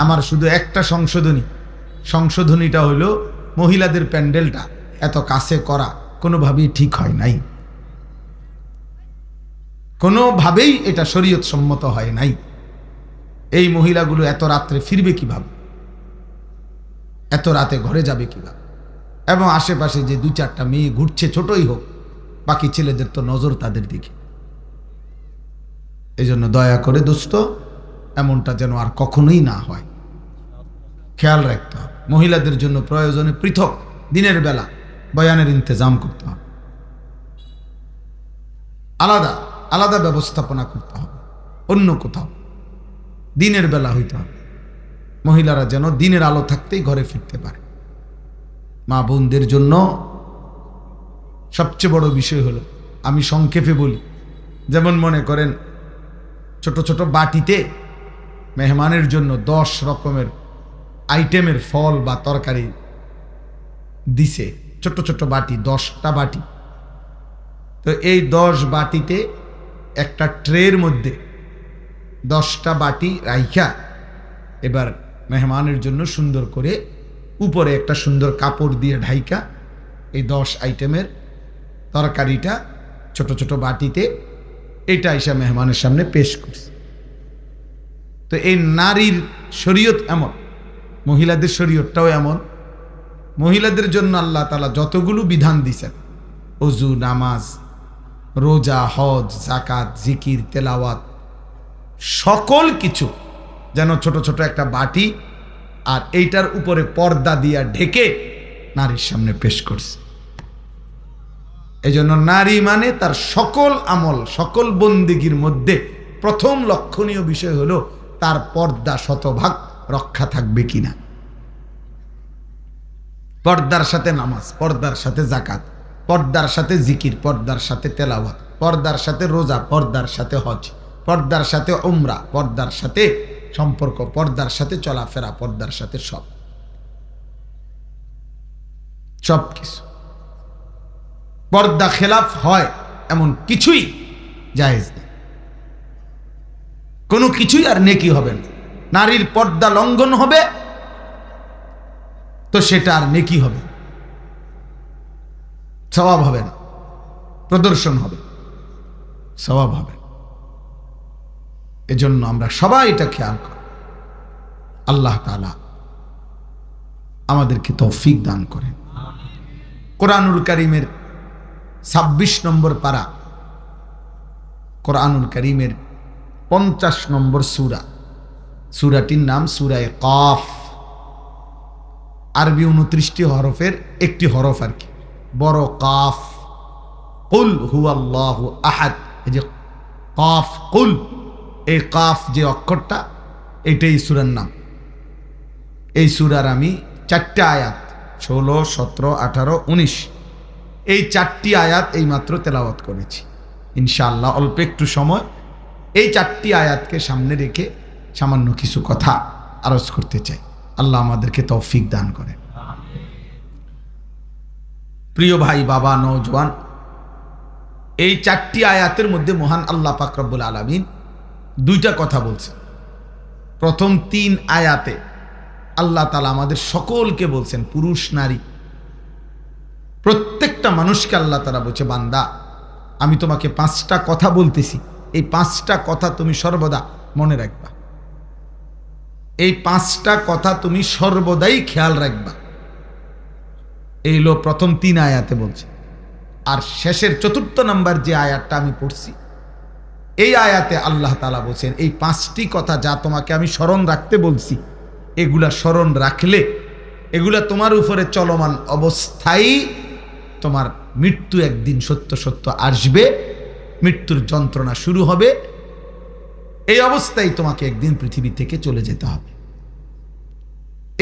আমার শুধু একটা সংশোধনী। সংশোধনীটা হলো মহিলাদের প্যান্ডেলটা। এত কাছে করা কোনোভাবেই ঠিক হয় নাই। কোনোভাবেই এটা শরীয়ত সম্মত হয় নাই। এই মহিলাগুলো এত রাত্রে ফিরবে কীভাবে? এত রাতে ঘরে যাবে কীভাবে? এবং আশেপাশে যে দু চারটা মেয়ে ঘুরছে ছোটই হোক, বাকি ছেলেদের তো নজর তাদের দিকে। এই জন্য দয়া করে দোস্ত, এমনটা যেন আর কখনোই না হয়। খেয়াল রাখতে হবে। মহিলাদের জন্য প্রয়োজনে পৃথক দিনের বেলা বয়ানের ইন্তজাম করতে হবে। আলাদা আলাদা ব্যবস্থাপনা করতে হবে। অন্য কোথাও দিনের বেলা হইতে হবে। মহিলারা যেন দিনের আলো থাকতেই ঘরে ফিরতে পারে। মা বোনদের জন্য সবচেয়ে বড় বিষয় হলো, আমি সংক্ষেপে বলি, যেমন মনে করেন, ছোট ছোট বাটিতে মেহমানের জন্য দশ রকমের আইটেমের ফল বা তরকারি দিছে ছোট ছোট বাটি, দশটা বাটি। তো এই দশ বাটিতে একটা ট্রের মধ্যে দশটা বাটি রাইখা এবার মেহমানের জন্য সুন্দর করে উপরে একটা সুন্দর কাপড় দিয়ে ঢাইকা এই দশ আইটেমের তরকারিটা ছোট ছোট বাটিতে এটা এসে মেহমানের সামনে পেশ করছে। তো এই নারীর শরীয়ত এমন মহিলাদের শরীয়তটাও এমন। মহিলাদের জন্য আল্লাহ তালা যতগুলো বিধান দিছেন অজু নামাজ, রোজা, হজ জাকাত জিকির, তেলাওয়াত, সকল কিছু যেন ছোট ছোট একটা বাটি আর এইটার উপরে পর্দা দিয়া ঢেকে নারীর সামনে পেশ করছে। এই জন্য নারী মানে তার সকল আমল, সকল বন্দিগির মধ্যে প্রথম লক্ষণীয় বিষয় হলো তার পর্দা শতভাগ রক্ষা থাকবে কিনা পর্দার সাথে নামাজ পর্দার সাথে জাকাত পর্দার সাথে জিকির পর্দার সাথে তেলাওয়াত পর্দার সাথে রোজা পর্দার সাথে হজ পর্দার সাথে উমরা পর্দার সাথে সম্পর্ক পর্দার সাথে চলাফেরা পর্দার সাথে সব সব কিছু পর্দা খেলাফ হয় এমন কিছুই জায়েজ নেই কোনো কিছুই আর নেকি হবে না নারীর পর্দা লঙ্ঘন হবে, তো সেটা আর নেকি হবে স্বভাব হবে না। প্রদর্শন হবে স্বভাব হবে এজন্য আমরা সবাই এটা খেয়াল করি। আল্লাহ তালা আমাদেরকে তৌফিক দান করেন। কোরআনুল করিমের ছাব্বিশ নম্বর পারা, কোরআনুল করিমের পঞ্চাশ নম্বর সুরা। সুরাটির নাম সুরায় কফ। আরবি উনত্রিশটি হরফের একটি হরফ আর কি। বড় কাফ। কুল হু আল্লাহ আহাদ। এই যে কাফ কুল, এই কাফ যে অক্ষরটা, এটাই সুরার নাম। এই সুরার আমি চারটে আয়াত, ষোলো, সতেরো, আঠারো, উনিশ, এই চারটি আয়াত এই মাত্র তেলাওয়াত করেছি। ইনশাআল্লাহ অল্প একটু সময়। এই চারটি আয়াতকে সামনে রেখে সামান্য কিছু কথা আরজ করতে চাই। আল্লাহ আমাদেরকে তৌফিক দান করেন। প্রিয় ভাই, বাবা নৌজওয়ান এই চারটি আয়াতের মধ্যে মহান আল্লাহ পাকরব্বুল আলমিন দুইটা কথা বলছেন। প্রথম তিন আয়াতে আল্লাহ তালা আমাদের সকলকে বলছেন, পুরুষ, নারী, প্রত্যেকটা মানুষকে আল্লাহ তালা বলছে, বান্দা, আমি তোমাকে পাঁচটা কথা বলতেছি। এই পাঁচটা কথা তুমি সর্বদা মনে রাখবা। এই পাঁচটা কথা তুমি সর্বদাই খেয়াল রাখবা। এই হলো প্রথম তিন আয়াতে বলছে, আর শেষের চতুর্থ নাম্বার যে আয়াতটা আমি পড়ছি, এই আয়াতে আল্লাহ তালা বলছেন, এই পাঁচটি কথা যা তোমাকে আমি স্মরণ রাখতে বলছি, এগুলা স্মরণ রাখলে, এগুলা তোমার উপরে চলমান অবস্থায় তোমার মৃত্যু একদিন সত্য সত্য আসবে, মৃত্যুর যন্ত্রণা শুরু হবে এই অবস্থায় তোমাকে একদিন পৃথিবী থেকে চলে যেতে হবে।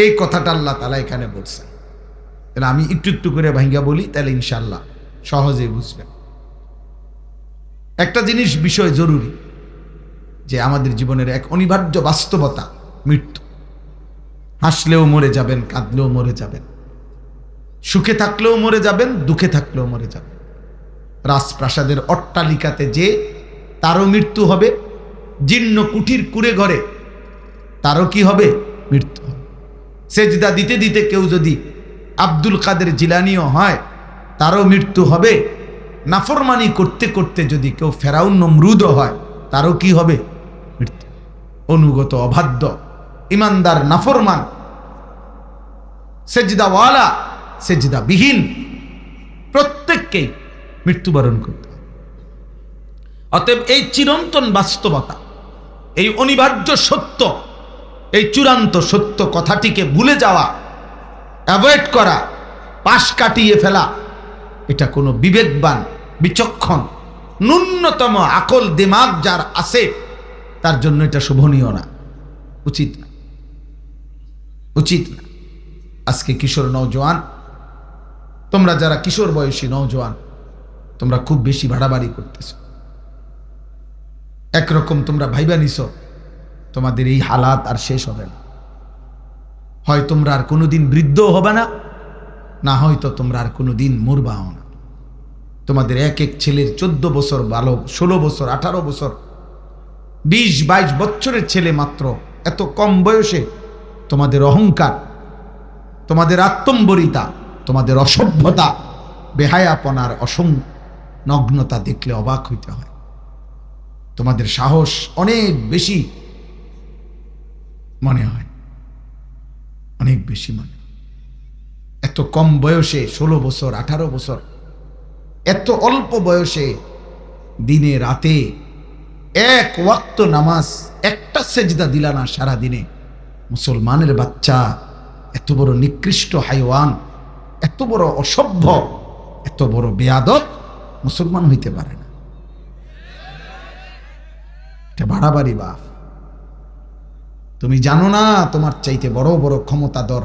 এই কথাটা আল্লাহ তালা এখানে বলছেন। তাহলে আমি একটু একটু করে ভাঙ্গা বলি, তাহলে ইনশাল্লাহ সহজেই বুঝবেন। একটা জিনিস বিষয় জরুরি, যে আমাদের জীবনের এক অনিবার্য বাস্তবতা মৃত্যু। হাসলেও মরে যাবেন, কাঁদলেও মরে যাবেন। সুখে থাকলেও মরে যাবেন, দুঃখে থাকলেও মরে যাবেন। রাজপ্রাসাদের অট্টালিকাতে যে তারও মৃত্যু হবে জীর্ণ কুঠির কুড়ে ঘরে তারও কি হবে? মৃত্যু। সেজদা দিতে দিতে কেউ যদি আব্দুল কাদের জিলানিও হয় তারও মৃত্যু হবে। নাফরমানি করতে করতে যদি কেউ ফেরাউন নমরুদও হয় তারও কি হবে? মৃত্যু। অনুগত অবাধ্য ইমানদার নাফরমান সেজদাওয়ালা সেজদা বিহীন প্রত্যেককেই মৃত্যুবরণ করতে অতএব এই চিরন্তন বাস্তবতা এই অনিবার্য সত্য, এই চূড়ান্ত সত্য কথাটিকে ভুলে যাওয়া অ্যাভয়েড করা, পাশ কাটিয়ে ফেলা, এটা কোনো বিবেকবান, বিচক্ষণ, ন্যূনতম আকল দিমাগ যার আছে, তার জন্য এটা শোভনীয় না। উচিত না। উচিত না। আজকে কিশোর নৌজওয়ান তোমরা যারা কিশোর বয়সী নৌজওয়ান তোমরা খুব বেশি ভাড়াবাড়ি করতেছ। একরকম তোমরা ভাইবা নিছ, তোমাদের এই হালাত আর শেষ হবে না। হয় তোমরা আর কোনোদিন বৃদ্ধ হবে না না হয়তো তোমরা আর কোনোদিন মরবাও না। তোমাদের এক এক ছেলের চোদ্দ বছর বালক ষোলো বছর, আঠারো বছর, বিশ, বাইশ বছরের ছেলে মাত্র, এত কম বয়সে তোমাদের অহংকার, তোমাদের আত্মম্বরিতা, তোমাদের অসভ্যতা, বেহায়াপনার অসং নগ্নতা দেখলে অবাক হইতে হয়। তোমাদের সাহস অনেক বেশি মনে হয়। অনেক বেশি মনে এত কম বয়সে ষোলো বছর, আঠারো বছর, এত অল্প বয়সে দিনে রাতে এক ওয়াক্ত নামাজ, একটা সেজদা দিলা না সারা দিনে মুসলমানের বাচ্চা, এত বড় নিকৃষ্ট হাইওয়ান, এত বড় অসভ্য, এত বড় বেয়াদব মুসলমান হইতে পারে এটা বাড়াবাড়ি বাপ। তুমি জানো না তোমার চাইতে বড় বড় ক্ষমতাধর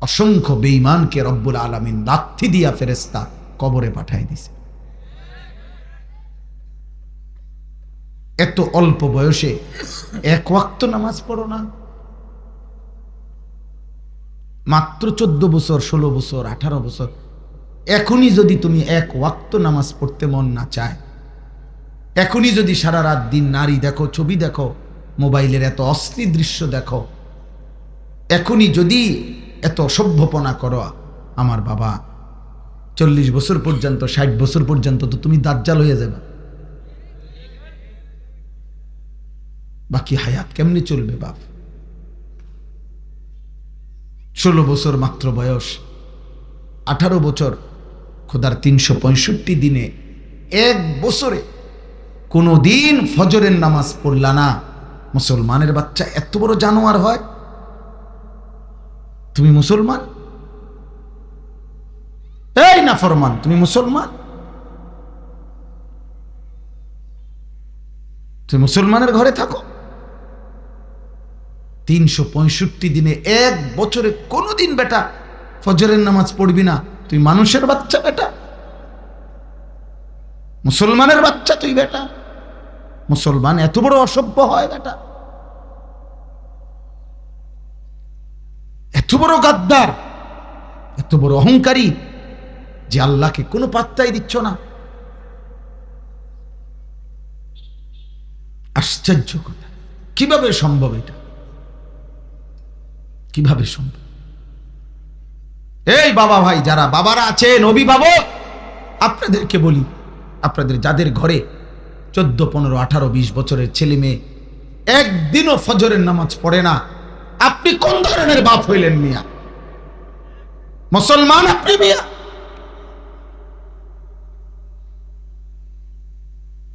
অসংখ্য বেঈমানকে রব্বুল আলমিন লাথি দিয়া ফেরেস্তা কবরে পাঠাই দিছে। এত অল্প বয়সে এক ওয়াক্ত নামাজ পড়ো না। মাত্র চোদ্দ বছর, ষোলো বছর, আঠারো বছর। এখনই যদি তুমি এক ওয়াক্ত নামাজ পড়তে মন না চায় এখনই যদি সারা রাত দিন নারী দেখো, ছবি দেখো, মোবাইলের এত অশ্লীল দৃশ্য দেখো, এখনই যদি এত অসভ্যপনা করো আমার বাবা, চল্লিশ বছর পর্যন্ত, ষাট বছর পর্যন্ত তো তুমি দাজ্জাল হয়ে যাবে। বাকি হায়াত কেমনি চলবে বাপ? ষোলো বছর মাত্র বয়স, আঠারো বছর, খোদার তিনশো পঁয়ষট্টি দিনে এক বছরে কোনো দিন ফজরের নামাজ পড়লা না। মুসলমানের বাচ্চা এত বড় জানোয়ার হয়। তুমি মুসলমান? এই না ফরমান তুমি মুসলমান? তুমি মুসলমানের ঘরে থাকো। তিনশো পঁয়ষট্টি দিনে এক বছরে কোনোদিন বেটা ফজরের নামাজ পড়বি না। তুই মানুষের বাচ্চা বেটা। মুসলমানের বাচ্চা তুই বেটা। মুসলমান, এত বড় অসভ্য হয় বেটা এত বড় গাদ্দার, এত বড় অহংকারী যে আল্লাহকে কোনো পাত্তাই দিচ্ছ না। আশ্চর্য কথা। কীভাবে সম্ভব এটা? কীভাবে সম্ভব? এই বাবা ভাই, যারা বাবারা আছেন, অভিভাবক, আপনাদেরকে বলি, আপনাদের যাদের ঘরে চোদ্দ, পনেরো, আঠারো, বিশ বছরের ছেলে মেয়ে একদিনও ফজরের নামাজ পড়ে না। আপনি কোন ধরনের বাপ হইলেন মিয়া? মুসলমান আপনি মিয়া?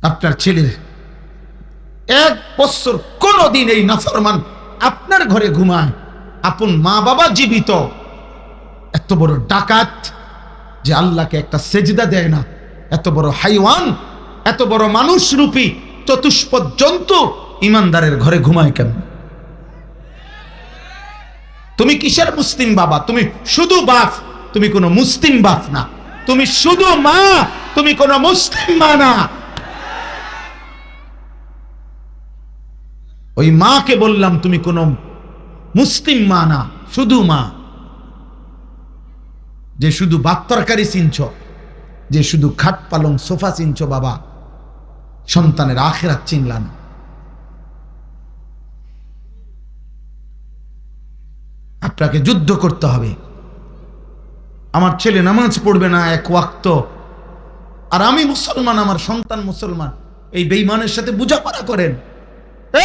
আপনার ছেলের এক বছর কোনদিন এই নাফরমান আপনার ঘরে ঘুমায়। আপন মা বাবা জীবিত। এত বড় ডাকাত যে আল্লাহকে একটা সেজদা দেয় না। এত বড় হাইওয়ান এত বড় মানুষ রূপী চতুষ্পদ জন্তু ইমানদারের ঘরে ঘুমায় কেন? তুমি কিসের মুসলিম বাবা? তুমি শুধু বাপ, তুমি কোনো মুসলিম বাপ না। তুমি শুধু মা, তুমি কোনো মুসলিম মা না। ওই মাকে বললাম, তুমি কোনো মুসলিম মা না, শুধু মা। যে শুধু ভাত তরকারি চিনছ, যে শুধু খাট পালং সোফা চিনছ বাবা সন্তানের আখেরাত চিনলা না আপনাকে যুদ্ধ করতে হবে। আমার ছেলে নামাজ পড়বে না এক ওয়াক্ত। আর আমি মুসলমান, আমার সন্তান মুসলমান। এই বেইমানের সাথে বোঝাপড়া করেন।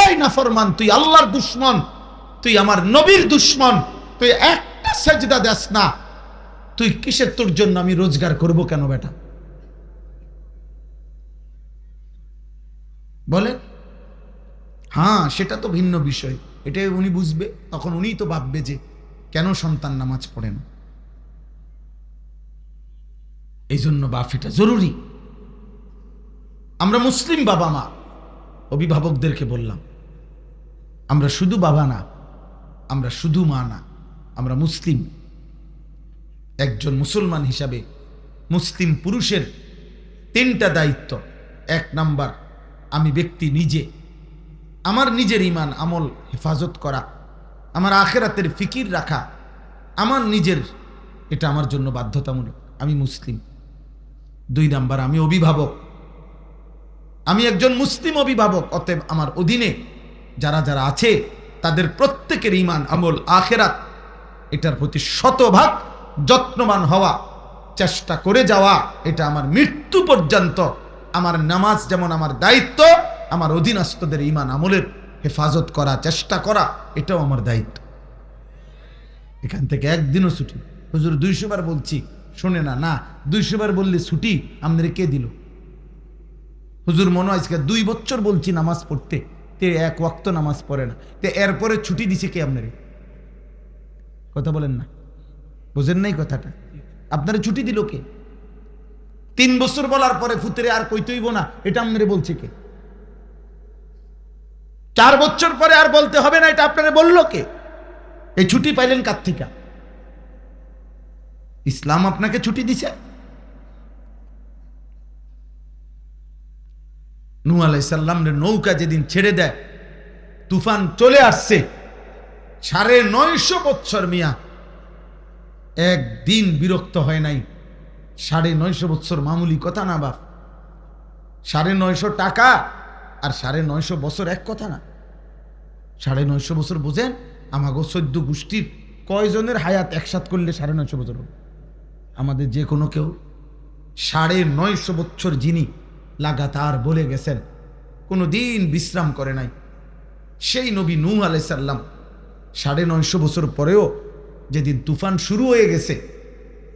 এই নাফরমান, তুই আল্লাহর দুশ্মন। তুই আমার নবীর দুশ্মন। তুই একটা সেজদা দেস না। তুই কিসের তোর জন্য আমি রোজগার করব কেন বেটা? বলে? হ্যাঁ সেটা তো ভিন্ন বিষয়। এটাই উনি বুঝবে, তখন উনিই তো ভাববে যে কেন সন্তান নামাজ পড়ে না। এই জন্য বাপ, এটা জরুরি। আমরা মুসলিম বাবা মা, অভিভাবকদেরকে বললাম, আমরা শুধু বাবা না, আমরা শুধু মা না, আমরা মুসলিম। একজন মুসলমান হিসাবে মুসলিম পুরুষের তিনটা দায়িত্ব। এক নাম্বার আমি ব্যক্তি নিজে। আমার নিজের ইমান আমল, হেফাজত করা। আমার আখেরাতের ফিকির রাখা। আমার নিজের, এটা আমার জন্য বাধ্যতামূলক। আমি মুসলিম। দুই নাম্বার, আমি অভিভাবক। আমি একজন মুসলিম অভিভাবক, অতএব আমার অধীনে যারা যারা আছে, তাদের প্রত্যেকের ইমান আমল, আখেরাত, এটার প্রতি শতভাগ যত্নবান হওয়া, চেষ্টা করে যাওয়া, এটা আমার মৃত্যু পর্যন্ত আমার নামাজ যেমন আমার দায়িত্ব, আমার অধীনস্থদের ইমান আমলের হেফাজত করা, চেষ্টা করা, এটাও আমার দায়িত্ব। এখান থেকে একদিনও ছুটি হুজুর দুইশো বার বলছি, শোনে না না, দুইশো বার বললে ছুটি আমাদের কে দিল? হুজুর মনে আজকে দুই বছর বলছি নামাজ পড়তে, তে এক ওয়াক্ত নামাজ পড়ে না। তে এরপরে ছুটি দিছে কে আপনারে? কথা বলেন না। বুঝেন নাই কথাটা। আপনারা ছুটি দিল কে? তিন বছর বলার পরে ফুতেরে আর কইতেইব না, এটা আপনারে বলছে কে? চার বছর পরে আর বলতে হবে না, এটা আপনারা বলল কে? এই ছুটি পাইলেন কার্তিকা ইসলাম আপনাকে ছুটি দিছে? নু আলাইসাল্লামের নৌকা যেদিন ছেড়ে দেয়, তুফান চলে আসছে, সাড়ে নয়শো বৎসর মিয়া, একদিন বিরক্ত হয় নাই। সাড়ে নয়শো বৎসর মামুলি, কথা না বাপ। সাড়ে নয়শো টাকা আর সাড়ে নয়শো বছর এক কথা না। সাড়ে নয়শো বছর বোঝেন, আমাগো সদ্য গোষ্ঠীর কয়জনের হায়াত একসাথ করলে সাড়ে নয়শো বছর হবে? আমাদের যে কোনো কেউ। সাড়ে নয়শো বছর যিনি লাগাতার বলে গেছেন কোনো দিন বিশ্রাম করে নাই। সেই নবী নূহ আলাইসাল্লাম সাড়ে নয়শো বছর পরেও যেদিন তুফান শুরু হয়ে গেছে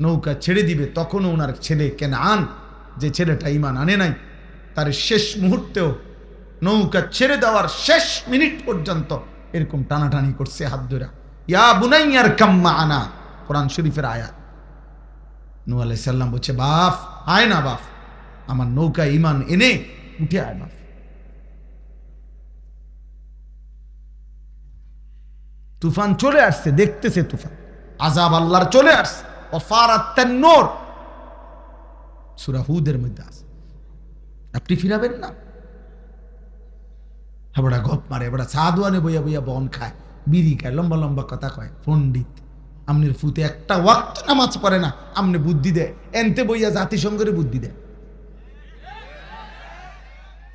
নৌকা ছেড়ে দিবে, তখনও ওনার ছেলে কেন আন যে ছেলেটা ইমান আনে নাই, তার শেষ মুহূর্তেও নৌকা ছেড়ে দেওয়ার শেষ মিনিট পর্যন্ত এরকম টানাটানি করছে হাত ধরা। ইয়া বুনাইয়ার কাম্মা আনা, কোরআন শরীফের আয়াত। নু আলাইসাল্লাম বলছে, বাফ, আয় না বাফ, আমার নৌকা ইমান এনে উঠে আয় বাফ। তুফান চলে আসছে, দেখতেছে তুফান। আজাব আল্লাহর চলে আসছে। অফারাত্তান্নোর সুরা হুদের মধ্যে আছে। আপনি ফিরাবেন না। হেবড়া গপ মারে এবার সাধুয়ানে বইয়া বইয়া বন খায়, বিড়ি খায়, লম্বা লম্বা কথা কয়, পণ্ডিত। আমনের ফুতে একটা ওয়াক্ত নামাজ পড়ে না, আমনে বুদ্ধি দেয়, এনতে বইয়া জাতিসংঘের বুদ্ধি দেয়।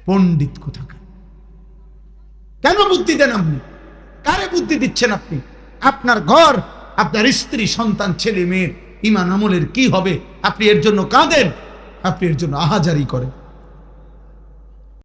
পণ্ডিত কোথাকার? কেন বুদ্ধি দেন আপনি? কারে বুদ্ধি দিচ্ছেন আপনি? আপনার ঘর, আপনার স্ত্রী, সন্তান, ছেলে মেয়ের ইমান আমলের কি হবে? আপনি এর জন্য কাঁদেন আপনি এর জন্য আহাজারি করেন।